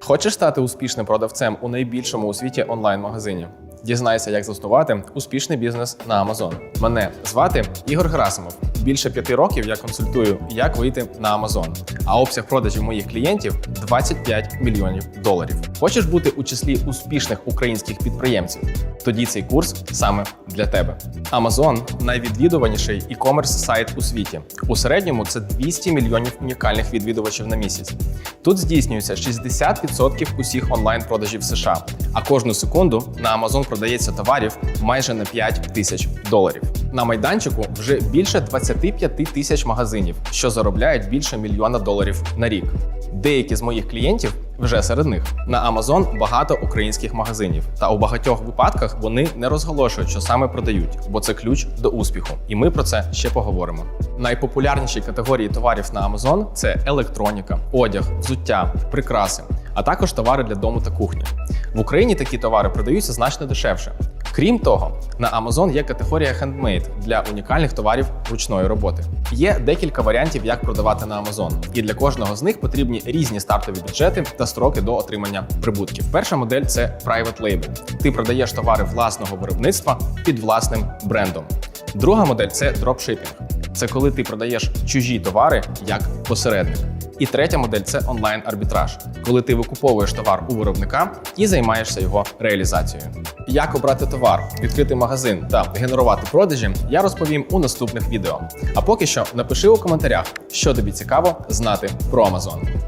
Хочеш стати успішним продавцем у найбільшому у світі онлайн-магазині? Дізнайся, як заснувати успішний бізнес на Amazon. Мене звати Ігор Грасимов. Більше п'яти років я консультую, як вийти на Amazon. А обсяг продажів моїх клієнтів 25 мільйонів доларів. Хочеш бути у числі успішних українських підприємців? Тоді цей курс саме для тебе. Amazon – найвідвідуваніший e-commerce сайт у світі. У середньому це 200 мільйонів унікальних відвідувачів на місяць. Тут здійснюється 60% усіх онлайн-продажів США, а кожну секунду на Amazon продається товарів майже на 5 тисяч доларів. На майданчику вже більше 25 тисяч магазинів, що заробляють більше мільйона доларів на рік. Деякі з моїх клієнтів вже серед них. На Amazon багато українських магазинів, та у багатьох випадках вони не розголошують, що саме продають, бо це ключ до успіху. І ми про це ще поговоримо. Найпопулярніші категорії товарів на Amazon – це електроніка, одяг, взуття, прикраси, а також товари для дому та кухні. В Україні такі товари продаються значно дешевше. Крім того, на Amazon є категорія Handmade для унікальних товарів ручної роботи. Є декілька варіантів, як продавати на Amazon, і для кожного з них потрібні різні стартові бюджети та строки до отримання прибутків. Перша модель це Private Label. Ти продаєш товари власного виробництва під власним брендом. Друга модель це дропшипінг. Це коли ти продаєш чужі товари як посередник. І третя модель це онлайн-арбітраж, коли ти викуповуєш товар у виробника і займаєшся його реалізацією. Як обрати товар, відкрити магазин та генерувати продажі, я розповім у наступних відео. А поки що напиши у коментарях, що тобі цікаво знати про Amazon.